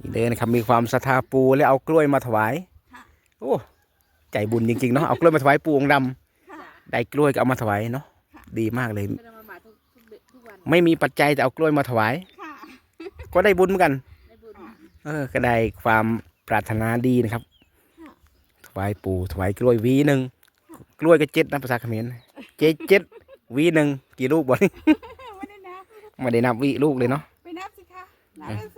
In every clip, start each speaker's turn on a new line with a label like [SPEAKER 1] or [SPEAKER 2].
[SPEAKER 1] นี่เลยนะครับมีความศรัทธาปูแล้วเอากล้วยมาถวาย
[SPEAKER 2] ค่ะ
[SPEAKER 1] โอ้ใจบุญจริงๆเนาะเอากล้วยมาถวายปูองค์ดำ
[SPEAKER 2] ค่ะ
[SPEAKER 1] ได้กล้วยก็เอามาถวายเนาะ
[SPEAKER 2] ค่ะ
[SPEAKER 1] ดีมากเลย
[SPEAKER 3] ไม่ต้องมาบาททุกทุกเดือนทุกวัน
[SPEAKER 1] ไม่มีปัจจัยแต่เอากล้วยมาถวาย
[SPEAKER 2] ค่ะ
[SPEAKER 1] ก็ได้บุญเหมือนกัน
[SPEAKER 3] ได้บุญ
[SPEAKER 1] เออก็ได้ความปรารถนาดีนะครับ
[SPEAKER 2] ค่ะ
[SPEAKER 1] ถวายปู่ถวายกล้วยหวีหนึ่งกล้วยก็เจ็ดนะภาษาเขมรเจ็ดเจ็ดหวีหนึ่งกี่ลูกบ่นี่
[SPEAKER 2] ไม่ได้นับ
[SPEAKER 1] ไม่ได้นับหวีลูกเลยเนาะ
[SPEAKER 2] ไปนับสิคะนับ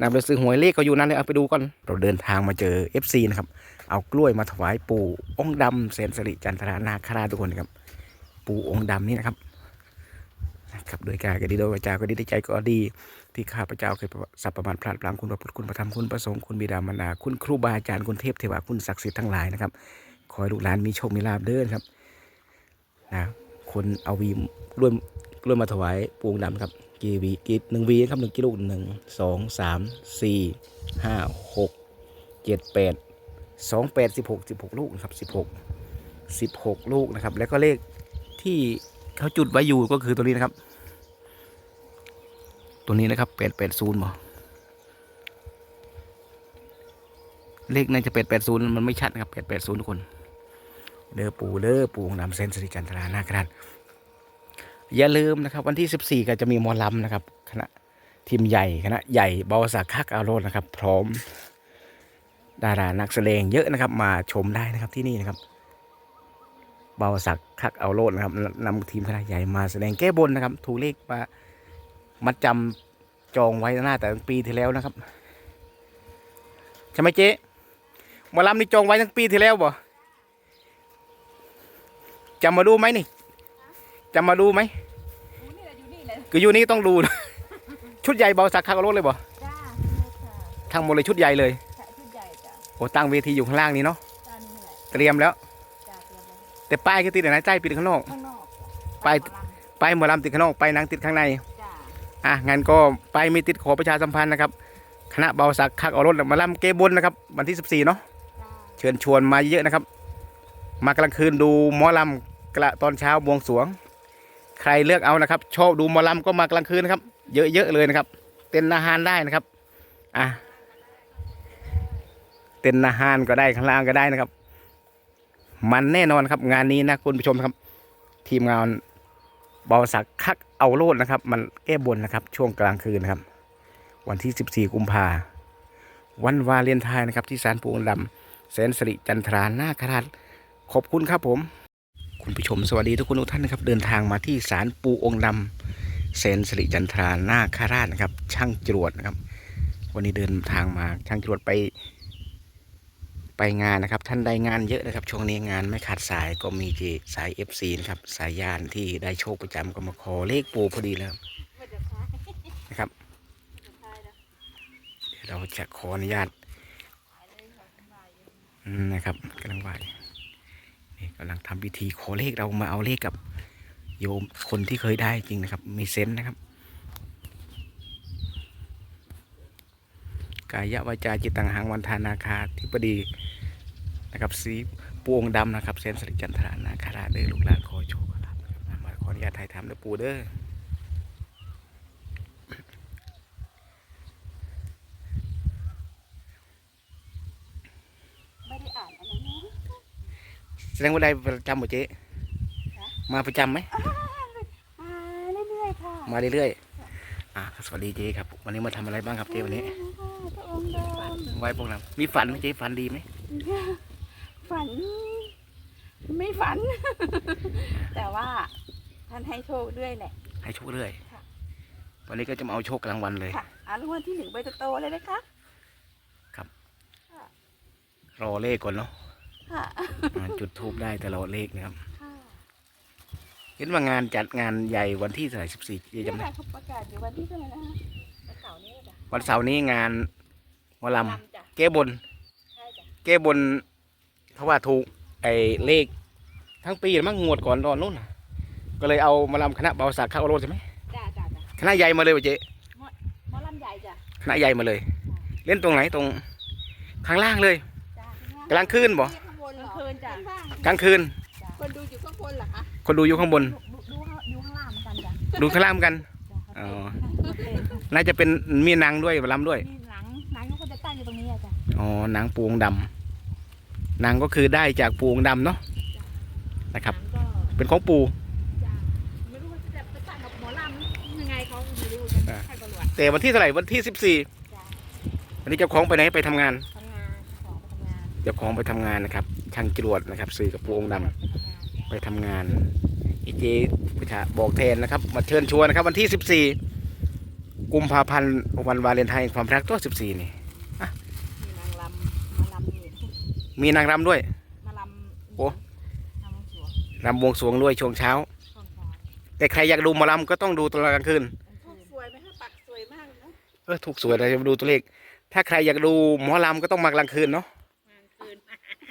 [SPEAKER 1] นับไปซื้อหวยเลขก็อยู่นั่นเลยเอาไปดูก่อน เราเดินทางมาเจอ FC นะครับ เอากล้วยมาถวายปู่องค์ดำเสนสิริจันทรานาคราชทุกคนครับ ปู่องค์ดำนี่นะครับนะครับโดยการก็ดีโดยวาจาก็ดีใจก็ดี ที่ข้าพเจ้าเคยสัพประมาทพลาดพลั้งคุณพระพุทธคุณพระธรรมคุณพระสงฆ์คุณบิดามารดาคุณครูบาอาจารย์คุณเทพเทวาคุณศักดิ์สิทธิ์ทั้งหลายนะครับขอให้ลูกหลานมีโชคมีลาภเด้อครับนะคนเอาวีร่วม ร่วมมาถวายปูงดำครับกี่วีกี่หนึ่งวีนะครับหนึ่งกิโลหนึ่งสองสามสี่ห้าหกเจ็ดแปดสองแปดสิบหกสิบหกลูกนะครับสิบหกสิบหกลูกนะครับ แล้วก็เลขที่เขาจุดไว้อยู่ก็คือตัวนี้นะครับ ตัวนี้นะครับแปดแปดศูนย์บ่เลขน่าจะแปดแปดศูนย์มันไม่ชัดนะครับแปดแปดศูนย์ทุกคนเด้อปูเด้อปูของนำเซนสริจันทรานาคราช อย่าลืมนะครับ วันที่สิบสี่ก็จะมีมอลำนะครับคณะทีมใหญ่คณะใหญ่บาวสักคักอารโรดนะครับ พร้อม ดารานักแสดงเยอะนะครับ มาชมได้นะครับที่นี่นะครับบาวสักคักเอาโรดนะครับนำทีมคณะใหญ่มาแสดงแก้บนนะครับ ถูกเลขมามัดจำจองไว้หน้าแต่ตั้งปีที่แล้วนะครับใช่ไหมเจ๊มอลำนี่จองไว้ตั้งปีที่แล้วบ่จะมาดูไหมนี่ จะมาดูไหม
[SPEAKER 2] อยู่นี่แหละอยู่นี่แหละ
[SPEAKER 1] คืออยู่นี่ต้องดูนะชุดใหญ่เบาสักคากรถเลยบ่
[SPEAKER 2] จ้าค่ะ
[SPEAKER 1] ทั้งหมดเลยชุดใหญ่เลย
[SPEAKER 2] ค่ะชุดใหญ่จ้ะ
[SPEAKER 1] โอ้ตั้งเวทีอยู่ข้างล่างนี้เนาะ
[SPEAKER 2] จ้านี่แหละ
[SPEAKER 1] เตรียมแล้ว
[SPEAKER 2] จ้าเตรียมไว้
[SPEAKER 1] แต่ป้ายก็ติดแต่ไหนใต้ปิดข้างนอก
[SPEAKER 2] ข้างนอก
[SPEAKER 1] ไปป้ายหมอลำติดข้างนอกป้ายหนังติดข้างใน
[SPEAKER 2] จ้า
[SPEAKER 1] อะงั้นก็ไปไม่ติดขอประชาสัมพันธ์นะครับ คณะเบาสักคักเอารถมาล่ำเกบนนะครับ วันที่ 14 เนาะ
[SPEAKER 2] จ้า
[SPEAKER 1] เชิญชวนมาเยอะนะครับ มากลางคืนดูหมอลำกระตอนเช้าบวงสรวง ใครเลือกเอานะครับ ชอบดูหมอลำก็มากลางคืนนะครับ เยอะๆเลยนะครับ เต้นอาหารได้นะครับอะเต้นอาหารก็ได้ข้างล่างก็ได้นะครับ มันแน่นอนครับ งานนี้นะคุณผู้ชมครับ ทีมงานบอสักคักเอาโลดนะครับ มันแก้บนนะครับ ช่วงกลางคืนนะครับ วันที่ 14 กุมภาวันวาเลนไทน์นะครับ ที่ศาลปูองค์ดำแสนสิริจันทรานาคราชขอบคุณครับผม คุณผู้ชมสวัสดีทุกคนทุกท่านนะครับ เดินทางมาที่ศาลปูองค์ดำแสนสิริจันทรานาคราชนะครับ ช่างจรวดนะครับ วันนี้เดินทางมาช่างจรวดไป ไปงานนะครับ ท่านได้งานเยอะนะครับ ช่วงนี้งานไม่ขาดสายก็มีที่สาย FC นะครับ สายยานที่ได้โชคประจำก็มาขอเลขปูพอดีแล้วนะครับเดี๋ยวเราจะขออนุญาตนะครับกำลังไหว นี่กำลังทำพิธีขอเลขเรามาเอาเลขกับ โยมคนที่เคยได้จริงนะครับ มีเซนส์นะครับ กายะวาจาจิตตังหังวันทานาคาธิปดีนะครับสีปวงดำนะครับเซนสริจันทรานาคาราเด้อลูกหลานขอโชคครับมาขออนุญาตถ่ายทำเด้อปูเด้อ
[SPEAKER 2] ไม่ได้อ่านอันนั้นนะ
[SPEAKER 1] แสดงว่าได้ประจำบ่เจ๊
[SPEAKER 2] ฮะ
[SPEAKER 1] มาประจำไหม
[SPEAKER 2] อ่าเรื่อยๆค่ะ
[SPEAKER 1] มาเรื่อยๆอ่าสวัสดีเจ๊ครับ วันนี้มาทำอะไรบ้างครับเจ๊วันนี้
[SPEAKER 2] พระองค์เดิม
[SPEAKER 1] ไหว้พวกเรามีฝันไหมเจ๊ฝันดีไหม
[SPEAKER 2] ฝัน ไม่ฝัน แต่ว่าท่านให้โชคด้วยแหละ
[SPEAKER 1] ให้โชคเรื่อย
[SPEAKER 2] ค่ะ
[SPEAKER 1] วันนี้ก็จะมาเอาโชคกลางวันเลย
[SPEAKER 2] ค่ะอารางวัลที่หนึ่งใบโตๆเลยนะคะ
[SPEAKER 1] รอเลขก่อนเนาะ
[SPEAKER 2] ค่ะ
[SPEAKER 1] อ่าจุดทูบได้แต่รอเลขนะครับ
[SPEAKER 2] ค่ะ
[SPEAKER 1] เห็นว่างานจัดงานใหญ่วันที่เท่าไหร่สิบสี่เจ๊
[SPEAKER 2] นี่
[SPEAKER 1] จำได้
[SPEAKER 2] ค่ะเขาประกาศอยู่วันที่เท่าไหร่นะคะวันเสาร์นี้จ้ะ
[SPEAKER 1] วันเสาร์นี้งานหมอล
[SPEAKER 2] ลำจ้ะำ
[SPEAKER 1] แก้บน
[SPEAKER 2] ใช่จ้ะ
[SPEAKER 1] แก้บนเขาว่าถูกไอ้เลข ทั้งปีมั้งงวดก่อนตอนนู้นน่ะก็เลยเอามาลำคณะเบาสักข้าวโรดใช่ไหม
[SPEAKER 2] จ้าจ้าจ้ะ
[SPEAKER 1] คณะใหญ่มาเลยว่ะเจ๊
[SPEAKER 2] หมอลำใหญ่จ้ะ
[SPEAKER 1] คณะใหญ่มาเลย เล่นตรงไหนตรงข้างล่างเลย
[SPEAKER 2] จ้าก
[SPEAKER 1] ลางคืนบ่
[SPEAKER 2] ข้างบ นเหรอกลางคืนจ้ะ
[SPEAKER 1] กลางคืน
[SPEAKER 2] คนดูอยู่ข้างบนเหรอคะ
[SPEAKER 1] คนดูอยู่ข้างบน
[SPEAKER 2] ดูดูข้างดูข้างล่างเหมือนกันจ้ะ
[SPEAKER 1] ดูข้างล่างเหมือนกัน
[SPEAKER 2] จ้ะ
[SPEAKER 1] อ๋อน่าจะเป็นมีนางด้วยลำด้วย
[SPEAKER 2] นี่หลัง
[SPEAKER 1] อ๋อหนังปูองค์ดำหนังก็คือได้จากปูองค์ดำเนาะนะครับ
[SPEAKER 3] หนังก็
[SPEAKER 1] เป็นของปู
[SPEAKER 3] จะไม่รู้ว่าจะไปตั้งกับหมอลำยังไงเขาไม่รู้กัน
[SPEAKER 1] อ่า
[SPEAKER 3] ให้ตำรวจ
[SPEAKER 1] แต่วันที่เท่าไหร่วันที่สิบสี่
[SPEAKER 3] จ้ะ
[SPEAKER 1] วันนี้เจ้าของไปไหนไปทำงาน จ้าของไปทำงานนะครับ ช่างจรวดนะครับ สื่อกับปูองค์ดำ
[SPEAKER 3] ไปทำงาน
[SPEAKER 1] ไปทำงานอีเจประชาบอกแทนนะครับ มาเชิญชวนนะครับ วันที่สิบสี่กุมภาพันธ์วันวาเลนไทน์แห่งความรักตัวสิบสี่นี่
[SPEAKER 3] มีนางรำมาลำนี่
[SPEAKER 1] มีนางรำด้วย
[SPEAKER 3] มาลำ
[SPEAKER 1] โอ้
[SPEAKER 3] ลำสวง
[SPEAKER 1] รำบวงสรวงด้วยช่วงเช้า
[SPEAKER 3] ช่องฟ้า
[SPEAKER 1] แต่ใครอยากดูหมอลำก็ต้องดูตอนกลางคืน
[SPEAKER 3] กลางคืน
[SPEAKER 2] สวยไหมคะปักสวยมากเนอะ
[SPEAKER 1] เออถูกสวยเราจะมาดูตัวเลข ถ้าใครอยากดูหมอลำก็ต้องมากลางคืนเนาะ
[SPEAKER 3] กลางคืน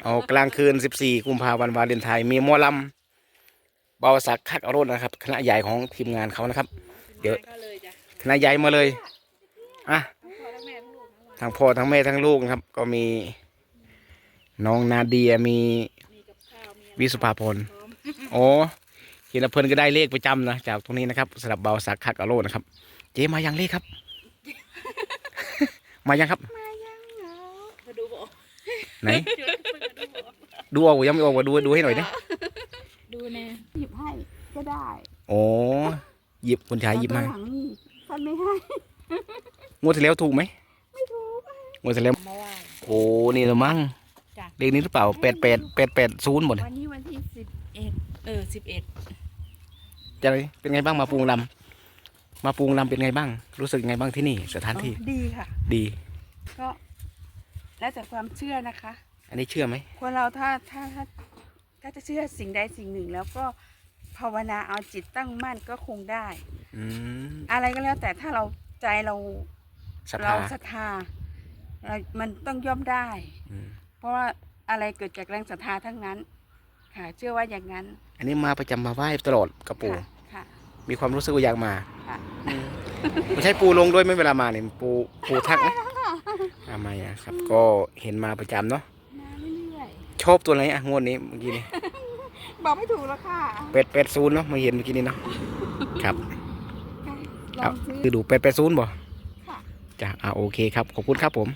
[SPEAKER 1] เอากลางคืน 14 กุมภาพันธ์วาเลนไทน์มีหมอลำเบาสักคักอรรถนะครับ คณะใหญ่ของทีมงานเขานะครับ เดี๋ยว
[SPEAKER 3] ก็เลยจ้ะ
[SPEAKER 1] คณะใหญ่มาเลยอะ
[SPEAKER 3] ทั้งพ่อทั้งแม่ทั้งลูกทั้งวัน
[SPEAKER 1] ทั้งพ่อทั้งแม่ทั้งลูกนะครับ ก็มีน้องนาเดียมี
[SPEAKER 3] มีกับข้าวมีอะไร
[SPEAKER 1] วิสุภาพร
[SPEAKER 3] พร้อม
[SPEAKER 1] โอ้เห็นแล้วเพลินก็ได้เลขประจำนะจากตรงนี้นะครับสำหรับเบาสักคักอรรถนะครับ เจ๊มายังเลขครับ มายังครับ
[SPEAKER 3] มาดูบอก
[SPEAKER 1] ไหน ดูออกยังไม่ออกว่าดูดูให้หน่อยนะ
[SPEAKER 3] ดูแน่
[SPEAKER 2] หยิบให้ก็ได้
[SPEAKER 1] โอ้หยิบคุณชายหยิบมา
[SPEAKER 2] แล้วก็หลังนี่ท่านไม่ให้
[SPEAKER 1] งวดที่แล้วถูกไหม
[SPEAKER 2] ไม่ถูก
[SPEAKER 1] งวดที่แล้ว
[SPEAKER 3] มาไหว้
[SPEAKER 1] โอ้นี่ละมั้ง
[SPEAKER 3] จ้ะ
[SPEAKER 1] เลขนี้หรือเปล่าแปดแปดแปดแปดศูนย์หมด
[SPEAKER 2] วันนี้วันที่สิบ
[SPEAKER 3] เอ็ดเออสิบเอ็ด
[SPEAKER 1] จะไรเป็นไงบ้างมาปูงลำมาปูงลำเป็นไงบ้าง รู้สึกยังไงบ้างที่นี่สถานที่
[SPEAKER 2] ดีค่ะ
[SPEAKER 1] ดี
[SPEAKER 2] ก็ แล้วแต่ความเชื่อนะคะ
[SPEAKER 1] อันนี้เชื่อไหม
[SPEAKER 2] คนเราถ้าถ้าถ้าถ้าจะเชื่อสิ่งใดสิ่งหนึ่ง แล้วก็ภาวนาเอาจิตตั้งมั่นก็คงได้
[SPEAKER 1] อืม
[SPEAKER 2] อะไรก็แล้วแต่ถ้าเราใจเรา
[SPEAKER 1] ศรัท
[SPEAKER 2] เรา
[SPEAKER 1] ธา
[SPEAKER 2] ศรัทธาเรามันต้องย่อมได้
[SPEAKER 1] อืม
[SPEAKER 2] เพราะว่าอะไรเกิดจากแรงศรัทธาทั้งนั้น ค่ะ เชื่อว่าอย่างนั้น
[SPEAKER 1] อันนี้มาประจำมาไหว้ตลอดกับปู่
[SPEAKER 2] ค่ะค่ะ
[SPEAKER 1] มีความรู้สึกว่าอยากมา
[SPEAKER 2] ค่ะ
[SPEAKER 1] อืมไม่ใช่ปูลงด้วยไหม่เวลามาเนี่ยปูปูทักไห มทำไมอะครับ ก็เห็นมาประจำเนาะ
[SPEAKER 2] มาเรื่อย
[SPEAKER 1] ชอบตัวไหนอะงวดนี้เมื่อกี้นี้
[SPEAKER 2] ๆบอกไม่ถูกแล้วค่ะ
[SPEAKER 1] เป็ดเป็ดศูนย์เนาะมาเห็นเมื่อกี้นี้เนาะครับ
[SPEAKER 2] ลองซื้อ
[SPEAKER 1] คือดูเป็ดเป็ดศูนย์บ่
[SPEAKER 2] ค่ะ
[SPEAKER 1] จ้ะอ่าโอเคครับขอบคุณครับผม